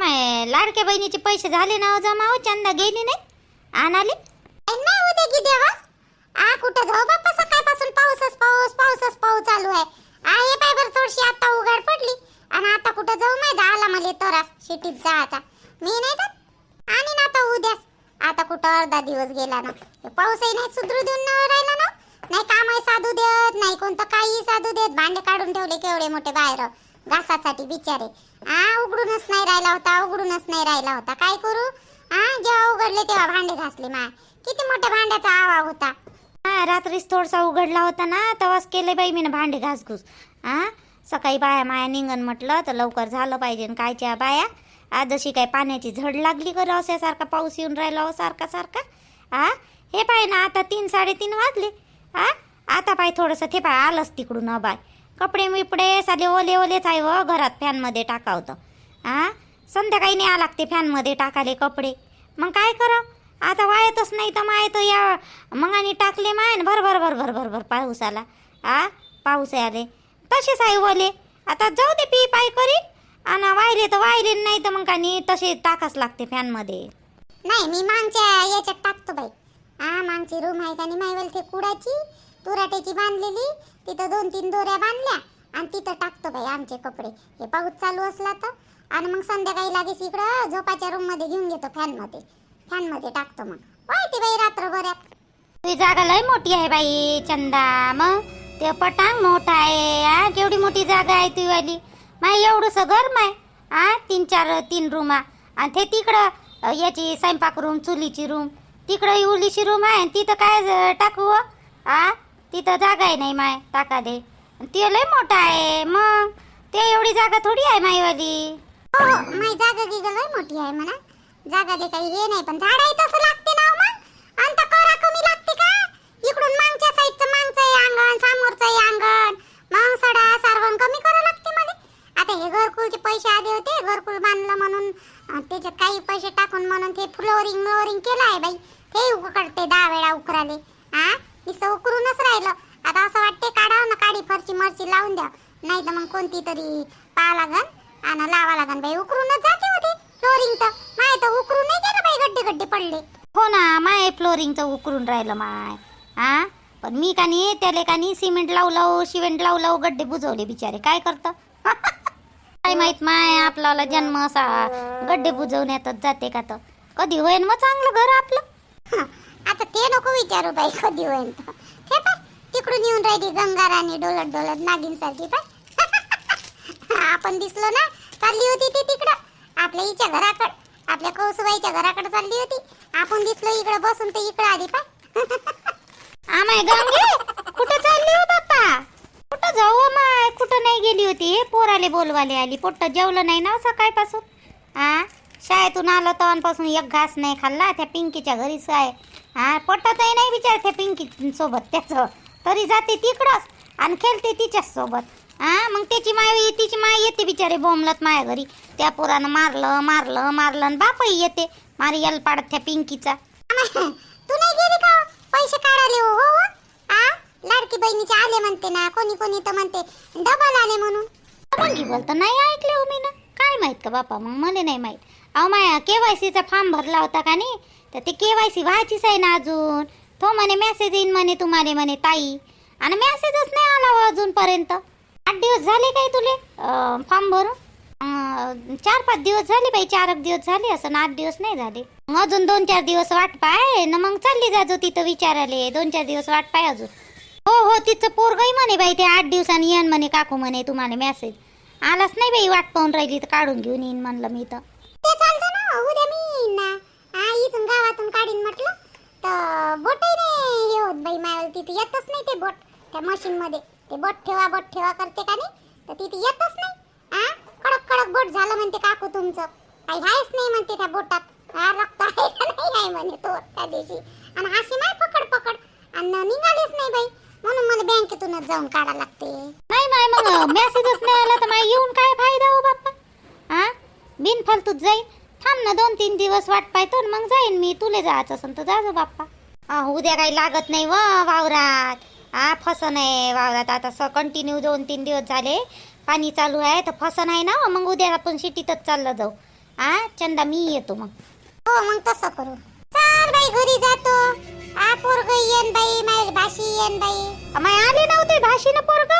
आम्हा लाडक्या बहिणीचे पैसे झाले ना हो जमाव हो, चंदा गेली नाही. आणाले. नाही उद्या की देवा. आ कुठं जाऊ बाप्पा सकाळपासून पाऊसच पाऊस पाऊसच पाऊस चालू आहे. आहे पाय बरं थोडीशी आता उघड पडली. आणि आता कुठं जाऊ माहिती आला मला तरास शिटीत आता मी नाही जात. आणि ना आता उद्या. आता कुठं अर्धा दिवस गेला ना. पाऊसही नाही सुधरू देऊन ना राहिला ना. नाही कामही साधू देत नाही कोणतं काही साधू देत. भांडे काढून ठेवले केवढे मोठे बाहेर. घासासाठी बिचारे. आ उघडूनच नाही राहिला होता. उघडूनच नाही राहिला होता. काय करू? हा जेव्हा उघडले तेव्हा भांडे घासले माय. किती मोठ्या भांड्याचा आवा होता. हा रात्रीच थोडसा उघडला होता ना तेव्हाच केले बाई मी भांडे घासघूस. हा सकाळी बाया माया निंगण म्हटलं तर लवकर झालं पाहिजे कायच्या बाया. आज जशी काय पाण्याची झड लागली कर अशासारखा पाऊस येऊन राहिला हो सारखा सारखा. हा हे पाय ना आता तीन साडेतीन वाजले. आ आता पाय थोडंसं ते पाय आलंच तिकडून बाय कपडे मिपडे साधे ओले ओलेच आहे व घरात फॅनमध्ये टाकावतं आ संध्याकाळी न्या लागते फॅनमध्ये टाकाले कपडे. मग काय करावं? आता वाळतच नाही तर माय तर या मंगाने टाकले मायन भर भर भर भर भर भर पाऊस आला आ? पाऊस आले. तसेच आहे ओले. आता जाऊ दे पी पाय करी. आणि वायले तर वायले नाही तर मग का नाही तसे टाकाच लागते फॅनमध्ये. नाही मी मागच्या याच्यात टाकतो बाई. हा मागची रूम आहे का नाही ते कुडाची तुराट्याची बांधलेली तिथं दोन तीन दोऱ्या बांधल्या आणि तिथं टाकतो बाई आमचे कपडे. हे पाऊस चालू असला तर. आणि मग संध्याकाळी लागेस इकडं झोपाच्या रूममध्ये घेऊन घेतो फॅनमध्ये. फॅनमध्ये टाकतो मग. वाळते बाई रात्रभरात तुझी जागा लय मोठी आहे बाई चंदा. मग ते पटांग मोठा आहे. हा केवढी मोठी जागा आहे ती वाली? माय एवढंसं घर माय. हा तीन चार तीन रूमा आणि ते तिकडं याची स्वयंपाक रूम चुलीची रूम तिकडं इवलीची रूम आहे आणि तिथं काय टाकू हो? आ तिथं जागा आहे नाही माय टाका दे. ते लय मोठा आहे. मग ते एवढी जागा थोडी आहे माईवाली हो माई जागा गिगा लय मोठी आहे म्हणा. जागा दे काही हे नाही पण झाड तसं लागते ना मग. मग तर करा कमी लागते का? इकडून मागच्या साईडचं मागचं अंगण समोरचं अंगण. मग सडा सारवण कमी करा लागते मला. आता हे घरकुलचे पैसे आले होते घरकुल बांधलं म्हणून. त्याच्यात काही पैसे टाकून म्हणून ते फ्लोरिंग फ्लोरिंग केलं आहे बाई. ते उकडते दहा वेळा उकराले. हा नुसतं उकरूनच राहिलं. आता असं वाटते काढावं ना काडी फरची मरची लावून द्या नाही तर मग कोणती तरी पाहा लागन. आणि लावा लागन बाई उकरूनच जाते होते फ्लोरिंग तर. माय तर उकरून नाही गेलं बाई गड्डे गड्डे पडले. हो ना माय फ्लोरिंगचं उकरून राहिलं माय. हा पण मी का नाही त्याले का नाही सिमेंट लावू लावू सिमेंट लावू लावू गड्डे बुजवले बिचारे. काय करतं? काय माहीत माय आपल्याला जन्म असा. गड्डे बुजवण्यातच जाते का तर. कधी होईन मग चांगलं घर आपलं? आता ते नको विचारू बाई कधी पाय तिकडून येऊन राहिली गंगाराणी डोलत डोलत नागिन सारखी पाय. आपण दिसलो ना चालली होती ती तिकडं. आपल्या हिच्या घराकडं आपल्या कौसुबाईच्या घराकडे चालली होती. आपण दिसलो इकडे बसून ते इकडे आली पा आमाय गंगे कुठं चालली हो बाप्पा? कुठं जाऊ हो माय? कुठं नाही गेली होती? हे पोराले बोलवाले आली. पोट्ट जेवलं नाही ना हो सकाळपासून? हा शाळेतून आलं तवांपासून एक घास नाही खाल्ला. त्या पिंकीच्या घरीच आहे हा पोट्टातही नाही विचार त्या पिंकी सोबत त्याचं तरी जाते तिकडंच आणि खेळते तिच्याच सोबत हा मग त्याची माय तिची माय येते बिचारे बोंबलत माया घरी. त्या पोरानं मारलं मारलं मारलं आणि बापही येते. मारी यल पाडत त्या पिंकीचा तू नाही गेली का? हो? पैसे काढाले हो हो. आ लाडकी बहिणीचे आले म्हणते ना कोणी कोणी तर म्हणते डबल आले म्हणून. मुलगी बोलतं नाही ऐकले हो मी ना काय माहीत का बापा मग मला नाही माहीत. अहो माया के वाय सीचा फॉर्म भरला होता का नाही? तर ते के वाय सी व्हायचीच आहे ना अजून. तो म्हणे मेसेज येईन म्हणे तुम्हाला म्हणे ताई. आणि मेसेजच नाही आला हो अजूनपर्यंत. आठ दिवस झाले काय तुले? फॉर्म भरून? चार पाच दिवस झाले बाई चार एक दिवस झाले असं आठ दिवस नाही झाले. अजून दोन चार दिवस वाट पाय ना मग चालली जाजो तिथं विचाराले दोन चार दिवस वाट पाय अजून. हो हो तिचं पोरगही म्हणे बाई ते आठ दिवसांनी येन म्हणे काकू म्हणे तुम्हाला मेसेज आलाच नाही बाई वाट पाहून राहिली तर काढून घेऊन येईन म्हणलं मी तर. ते चालतं ना उद्या मी येईन ना. हा इथून गावातून काढीन म्हटलं. तर बोटही नाही हे होत बाई मायाला तिथे येतच नाही ते बोट त्या मशीन मध्ये. ते बोट ठेवा बोट ठेवा करते का नाही? तर तिथे येतच नाही. हा कडक कडक बोट झालं म्हणते काकू तुमचं. काही आहेच नाही म्हणते त्या बोटात. हा रक्त आहे का नाही? आहे म्हणे तो त्या दिवशी. आणि अशी नाही पकड पकड. आणि निघालेच नाही बाई. म्हणून मला बँकेतूनच जाऊन काढा लागते. नाही माय मग मेसेजच नाही आला तर माय येऊन काय फायदा हो बाप्पा? हा बिनफालतूच जाईन. थांब ना दोन तीन दिवस वाट पाहतो मग जाईन मी. तुले जायचं असेल तर जा बाप्पा. उद्या काही लागत नाही व वावरात. हा फसन आहे. वावरात आता स कंटिन्यू दोन तीन दिवस झाले. पाणी चालू आहे तर फसन आहे ना मग उद्या आपण सिटीतच चाललं जाऊ. आ चंदा मी येतो मग. हो मग तसं करू. चाल बाई घरी जातो. आ पोरग येन बाई माझी भाशी येन बाई. अमाय आले नव्हते भाषेनं पोरग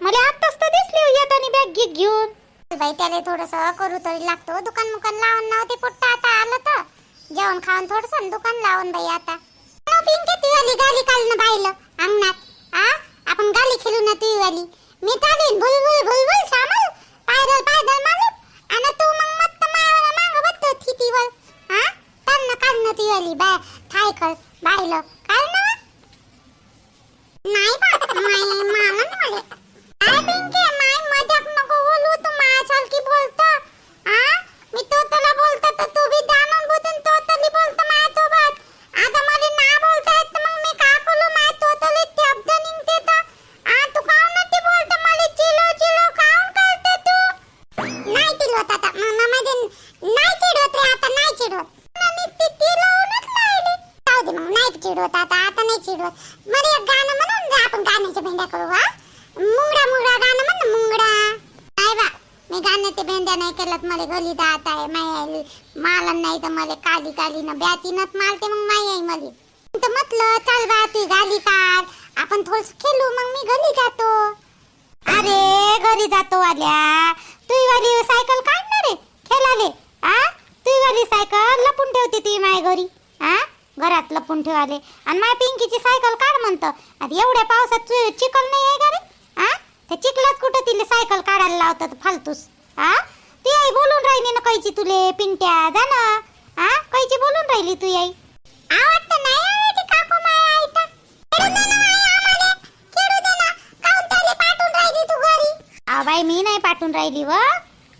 मला आत्ताच तर दिसली येतानी बॅग घे घेऊन. बाई त्याला थोडस करू तरी लागतो दुकान मुकान लावून नव्हते पोट्ट आता आलं तर. जेवण खाऊन थोडस दुकान लावून बाई आता. नो पिंके तू आली गाली काल ना बाईलं. अंगणात. आ? आपण गाली खेळू ना तू वाली. मी चालीन भुलभुल गली दात आहे माय मला नाही तर मला काली काली ना ब्यातीनच मारते मग माय आई मला. तर म्हटलं चल बा ती गाली काढ आपण थोडस खेळू मग मी घरी जातो. अरे घरी जातो आल्या. तू वाली सायकल काढणार रे खेळाले. आ? तू वाली सायकल लपून ठेवते ती माय घरी. आ? घरात लपून ठेवाले. आणि माय पिंकीची सायकल काढ म्हणतं. आता एवढ्या पावसात चिखल नाही आहे का रे? आ? त्या चिखलात कुठं तिला सायकल काढायला लावतात फालतूस? आ? ती आई बोलून राहिली ना कैची तुले पिंट्या जा ना. आ कैची बोलून राहिली तू आई. आवडत नाही आवडते काकू माय आईता खेळू दे ना आम्हाला. खेळू दे ना. काऊन राहिली तू घरी. आ बाई मी नाही पाठवून राहिली व.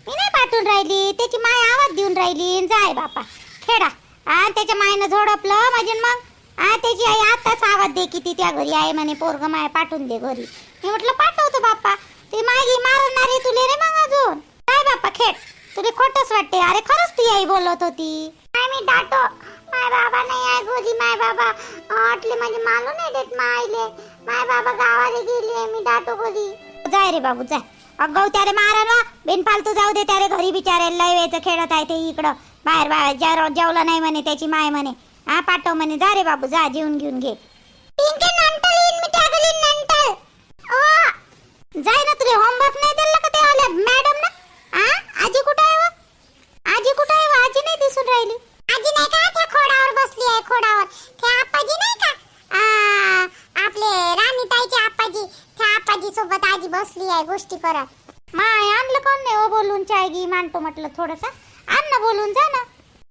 मी नाही पाठवून राहिली. त्याची माय आवाज देऊन राहिली. जाय बापा. खेळा. आ त्याच्या मायनं झोडपलं म्हणजे मग. आ त्याची आई आताच आवाज दे किती त्या घरी आहे म्हणे. पोरग माय पाठवून दे घरी. मी म्हटलं पाठवतो बाप्पा. ती मागी मारणार आहे तुले रे मग अजून. काय बाप्पा खेळ तुला खोटच वाटते. अरे खरंच ती आई बोलत होती. मी डाटो. माय बाबा नाही आहे घरी माय बाबा. आटले म्हणजे मालू नाही देत मायले माय बाबा गावाला गेली मी डाटो घरी जाय रे बाबू जाय. अगाऊ त्यारे मारा ना. बिनफालतू जाऊ दे त्यारे घरी बिचारे लय वेळचं खेळत आहे ते इकडं. बाहेर बाहेर जेव जेवलं नाही म्हणे त्याची माय म्हणे. हा पाठव म्हणे. जा रे बाबू जा जेवून घेऊन घे. जाय ना तुला होमवर्क नाही दिलं का ते आल्या मॅडम आजी कुठं आहे व? आजी कुठे आहे वा? आजी नाही दिसून राहिली. आजी नाही का त्या खोडावर बसली आहे खोडावर? ते आप्पाजी नाही का? आ, आपले राणीताईचे आप्पाजी त्या आपाजी सोबत आजी बसली आहे गोष्टी करत. माय आणलं कोण नाही हो बोलून? चाय गी मांडतो म्हटलं थोडंसं. आण ना बोलून जा ना.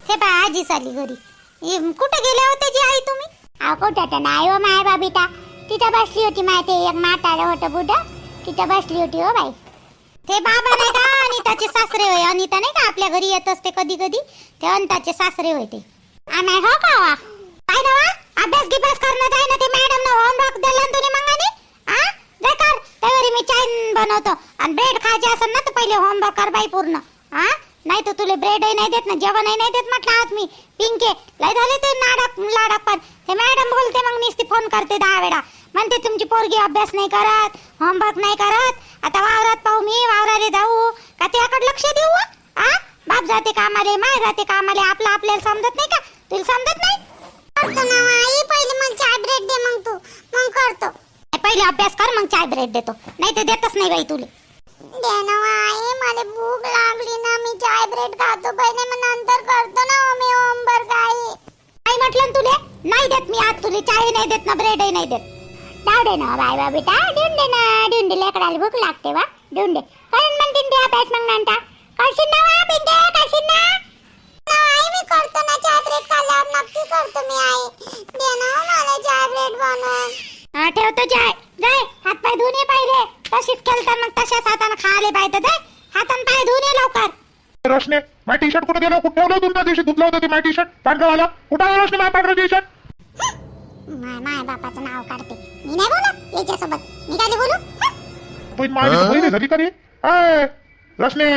हे बा आजी चाली घरी. हे, कुठे गेल्या होत्या जी आई तुम्ही? अहो कुठं नाही हो माय बाबीटा. तिथं बसली होती माय ते एक म्हातारं होतं बुडं. तिथं बसली होती हो बाई. ते बाबा नाही का अनिताचे सासरे होय. अनिता नाही का आपल्या घरी येत असते कधी कधी? ते अनिताचे सासरे होय ते. आम्ही हो का वा? काय ना वा. अभ्यास गिभ्यास करणं जाय ना ते मॅडम ना होमवर्क दिला तुम्ही मंगाने. आ? जाय कर. मी चाय बनवतो. आणि ब्रेड खायचे असेल ना तर पहिले होमवर्क कर बाई पूर्ण. आ? नाही तर तुला ब्रेडही नाही देत ना जेवणही नाही देत म्हटलं आज मी. पिंके लय झाले ते नाडक लाडक पण. हे मॅडम बोलते मग नुसती फोन करते दहा वेळा. म्हणते तुमची पोरगी अभ्यास नाही करत होमवर्क नाही करत आता वावरात पाहू मी वावराले जाऊ. का त्याकडे लक्ष देऊ? आ? बाप जाते कामाले माय जाते कामाले आपलं आपल्याला समजत नाही का? तुला समजत नाही? करतो ना आई पहिले मला चाय ब्रेड दे मग तू. मग करतो. पहिले अभ्यास कर मग चाय ब्रेड देतो. नाही तर देतच नाही बाई तुले. दे ना आई मला भूक लागली ना मी चाय ब्रेड खातो. पहिले मग नंतर करतो ना मी होमवर्क आई. काय म्हटलं तुले? नाही देत मी आज तुले. चाय नाही देत ना ब्रेडही नाही देत. जाऊ दे ना बाय बा बेटा देऊन दे ना देऊन दे लेकराला भूक लागते वा देऊन दे करून म्हणते ते अभ्यास मग नंतर करशील ना वा बिंदे करशील ना? ना आई मी करतो ना चाय ब्रेड खाल्ल्यावर नक्की करतो मी आई. दे ना हो मला चाय ब्रेड बनवून. हा ठेवतो चाय. जाय हात पाय धुणे पाहिले तशीच केलं मग तशाच हाताने खाले पाहिजे जाय. हातान पाय धुणे लवकर. रोशने माझी टी शर्ट कुठे गेलं? कुठे ठेवलं त्या दिवशी? धुतलं होतं ते माझी टी शर्ट पांढरं वाला कुठं रोशने माझ्या पांढरं टी शर्ट माय माय बापाचं नाव काढते. मी नाही बोलत याच्यासोबत. मी काय बोलू? पण माझी तर बहिणी झाली का रे? अय रोशने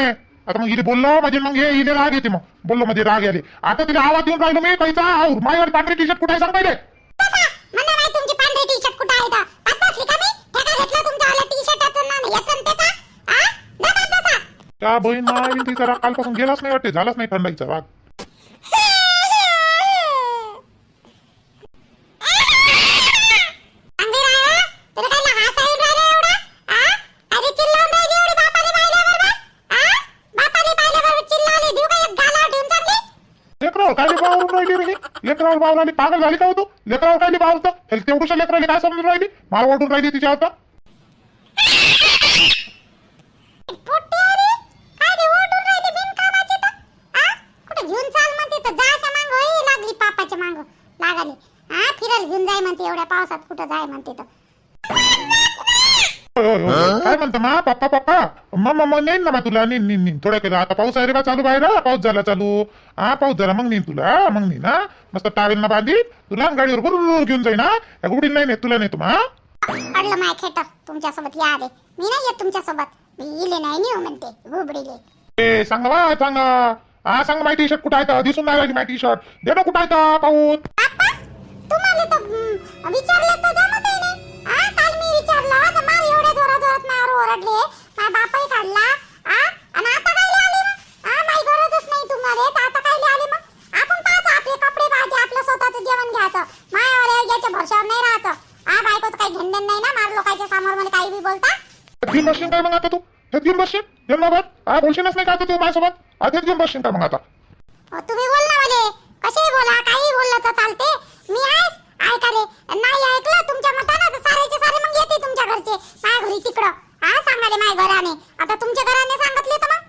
आता मग बोललो म्हणजे मग हे इथे राग येते मग. बोललो म्हणजे राग आले आता तिला आवाज देऊन राहिलो मी काहीचा माझ्यावर पांढरी टी शर्ट कुठे आहे सांग पहिले? कसा? मला नाही तुमची पांढरी टी शर्ट कुठं आहे तर पाच बसली का मी? ठेका घेतला तुमच्या आला टी शर्टाचं ना? याचं आणि त्याचा? आ? जा बाप बसा. त्या बहीण मावी तिचा राग कालपासून गेलाच नाही वाटते झालाच नाही थंडाईचा राग अंधी राहा तुला काय लहान साईड राहिला एवढा आ आधी चिल्लावून राहिली एवढी बापाने पाहिल्यावर बा आ बापाने पाहिल्यावर चिल्लावली देऊ का एक गाला ठेवून चालली लेकरावर काय बावरून राहिली रे ही? लेकरावर बावराली पागल झाली का हो तू? लेकरावर काय त्याला तेवढ्या लेकराने काय समजून राहिली? मार वाटून राहिली तिच्या आता लागली पापाच्या मांग. लागली. हा फिरायला घेऊन जाय म्हणते एवढ्या पावसात कुठं जाय म्हणते तर. काय म्हणतो मा? पप्पा पप्पा? मग मग नेईन ना मा तुला नेईन नेईन थोड्या केलं आता पाऊस आहे रे बा चालू बाहेर. हा, पाऊस झाला चालू. हा पाऊस झाला मग नेईन तुला. हा, मग नेईन हा. मस्त टावेल ना बांधी तुला गाडीवर बरोबर घेऊन जाईन हा. या गुडीला नाही नेत तुला नेतो मग हा. अडलं माय खेटर तुमच्यासोबत या आले मी नाही येत तुमच्यासोबत. मी इले नाही नेऊ म्हणते. घुबडीले. ए सांगा सांगा हा सांग माहिती शर्ट कुठं आहे तर. दिसून नाही राहिली माहिती शर्ट दे ना कुठं आहे पाहून. तुम्हाला तर विचारलं तर ओरडले. बापही काढला आ? आणि आता काय आले मग आ माई गरजच नाही तुम्हाला. आता काय आले मग आपण पाहतो आपले कपडे पाहायचे आपलं स्वतःचं जेवण घ्यायचं. मायावर याच्या भरशावर नाही राहायचं. आ बायकोचं काही नाही ना. मार लोकांच्या समोर मला काही बी बोलता. हेच घेऊन बसशील काय मग आता तू? हेच घेऊन बसशील? जन्मभर हा बोलशीलच नाही का आता तू माझ्यासोबत? आता हेच घेऊन बसशील का मग आता? तुम्ही बोल ना मले बोला? काही बोललं तर चालते. मी आहेस ऐकाले नाही ऐकलं? तुमच्या मतानं सारेचे सारे मग येते तुमच्या घरचे. माझ्या घरी तिकडं. हा सांगाले माझ्या घराने? आता तुमच्या घराने सांगितले तर मग.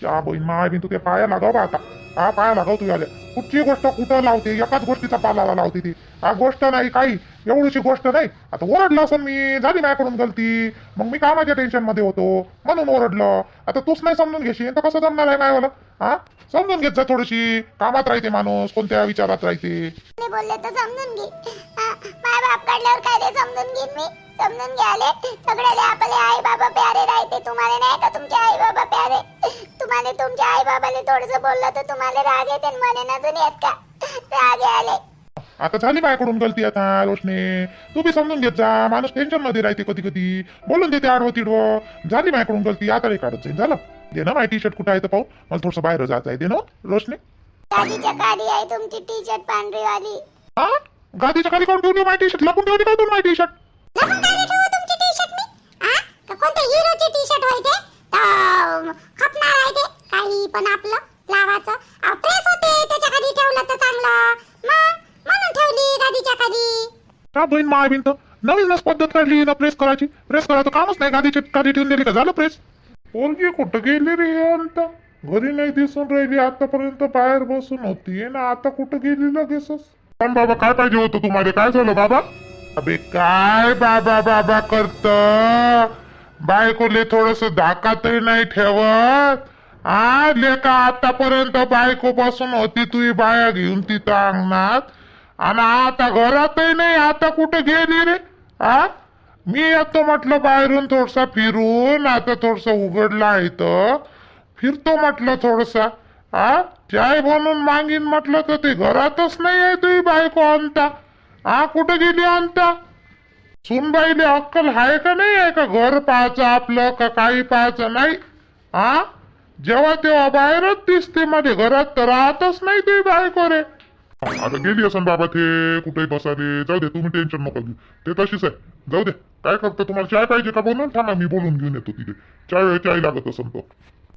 त्या बहीण माय बी तू ते पाया लागाव बा आता. हा पाया लागाव तू कुठची गोष्ट कुठं लावते? एकाच गोष्टीचा पाला लावते ती. हा गोष्ट नाही काही. एवढीशी गोष्ट नाही. आता ओरडलं असं मी. झाली माझ्याकडून गलती. मग मी कामाच्या टेन्शनमध्ये होतो. म्हणून ओरडलं. आता तूच नाही समजून घेशील. तर कसं जमणार आहे मायवाला? हा? समजून घेत जा थोडीशी. कामात राहते माणूस. कोणत्या विचारात राहते? मी बोलले तर समजून घे. माझ्या बाप काढल्यावर काय रे समजून घेईन मी. समजून घ्याले. सगळ्याले आपले आई बाबा प्यारे राहते. तुम्हाला नाही का तुमचे आई बाबा प्यारे? तुम्हाला तुमच्या आई बाबाले थोडस बोललं तर तुम्हाला राग येते म्हणे नजून येत का? राग आले आता झाली माझ्याकडून गलती आता रोशने. तू बी समजून घेत जा. माणूस टेन्शनमध्ये राहते कधी कधी बोलून देते आडवं तिडवं. झाली माझ्याकडून गलती. आता नाही काढत जाईल झालं. दे ना माझी टी शर्ट कुठं आहे तर पाहू. मला थोडस बाहेर जायचं आहे. दे ना रोशने. गाडीच्या गाडी आहे तुमची टी शर्ट पांढरी वाली हा गादीच्या खाली काढून ठेवली माझी टी शर्ट लपून ठेवली का तू माझी टी शर्ट का तर बहीण माय तर नवीनच पद्धत काढली ना प्रेस करायची. प्रेस करायचं कामच नाही. गादीची गादी ठेवून दिली का? झालं प्रेस पोरगी कुठं गेली रे आता घरी नाही दिसून राहिली. आतापर्यंत बाहेर बसून होती ना. आता कुठं गेली लगेच पण बाबा काय पाहिजे होतं तुम्हाला? काय झालं बाबा? अबे काय बाबा बाबा करत? बायकोले थोडस धाका तरी नाही ठेवत. आ लेका आतापर्यंत बायको पासून होती तुझी बाया घेऊन तिथं अंगणात? आणि आता घरातही नाही आता कुठे गेली रे? आ? मी येतो म्हटलं बाहेरून थोडसा फिरून आता थोडस उघडला आहे तर फिरतो म्हटलं थोडसा. आ? चाय बनवून मागीन म्हटलं तर ते घरातच नाही आहे तुझी बायको आणता आ कुठं गेली आणता सुनबाईले अक्कल आहे का नाही आहे का? घर पाहायचं आपलं का काही पाहायचं नाही? आ जेव्हा तेव्हा बाहेरच दिसते मध्ये घरात तर राहतच नाही ते बायको रे आता गेली असन बाबा ते कुठेही बसाले जाऊ दे तुम्ही टेन्शन नका घेऊ. ते तशीच आहे. जाऊ दे. काय करतो तुम्हाला चाय पाहिजे का बोलून? थांबा मी बोलून घेऊन येतो तिथे. चाय चाय लागत असन तो.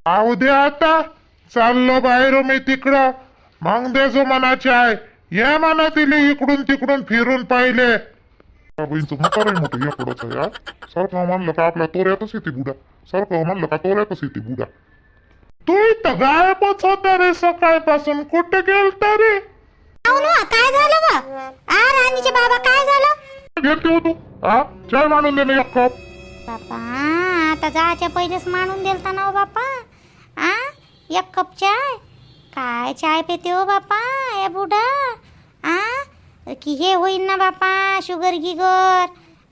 आऊ दे आता. चाललो बाहेर मी तिकडं. मग दे जो मना चाय ये म्हणा तिले इकडून तिकडून फिरून पाहिले. बहीणचं म्हातार आहे मोठं याकडंच आहे यार सारखं म्हणलं का आपल्या तोऱ्यातच येते बुडा. सारखं म्हणलं का तोऱ्यातच येते बुडा. तू इथं गायबच होता रे सकाळपासून. कुठे गेलता रे? काय झालं बा आ राणीचे बाबा काय झालं? हो तू हा चाय मांडून दे ना एक कप. बापा आता जायच्या पहिलेच मांडून दिलता ना हो बापा. आ एक कप चाय? काय चाय पेते हो बापा? या बुडा आ? की हे होईन ना बापा शुगर गिगर.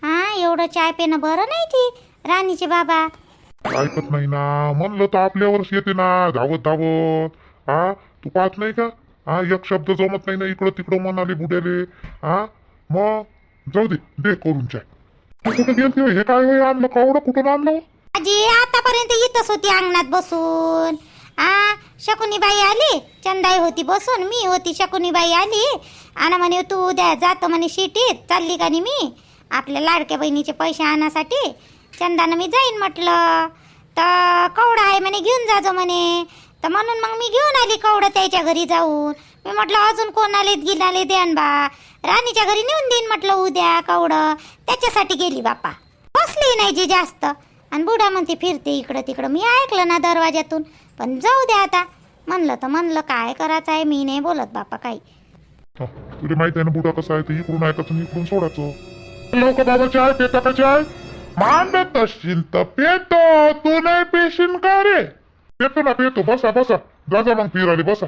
हा एवढं चाय पेनं बरं नाही ती राणीचे बाबा. ऐकत नाही ना म्हणलं तर आपल्यावरच येते ना धावत धावत. हा तू पाहत नाही का? हा एक शब्द जमत नाही ना इकडं तिकडं म्हणाले बुड्याले हा मग जाऊ दे दे करून चाय. तू कुठं गेलते हो? काय होय? आणलं कवडं कुठून आणलं? आजी आता आतापर्यंत इथंच होती अंगणात बसून. आ शकुनीबाई आली चंदाई होती बसून मी होती शकुनीबाई आली. आणि म्हणे तू उद्या जातो म्हणे शिटीत चालली का नाही मी? आपल्या लाडक्या बहिणीचे पैसे आणण्यासाठी चंदानं मी जाईन म्हटलं. तर कवडा आहे म्हणे घेऊन जाजो म्हणे. तर म्हणून मग मी घेऊन आली कवडं त्याच्या घरी जाऊन. मी म्हटलं अजून कोणाले गिनाले द्यान बा. राणीच्या घरी नेऊन देईन म्हटलं उद्या कवडं. त्याच्यासाठी गेली बापा बसली नाही जी जास्त. आणि बुडा म्हणते फिरते इकडं तिकडं. मी ऐकलं ना दरवाज्यातून पण जाऊ द्या आता. म्हणलं तर म्हणलं काय करायचं आहे? मी नाही बोलत बापा काही. हा, तुला माहिती आहे ना बुडा कसा आहे? ते इकडून ऐकायचं आणि इकडून सोडायचं. लोक बाबा चाय पेता का चाय मांडत असशील तर पेतो. तू नाही पेशील का रे? पेतो ना पेतो. बसा बसा. जा जा मग फिरायला बसा.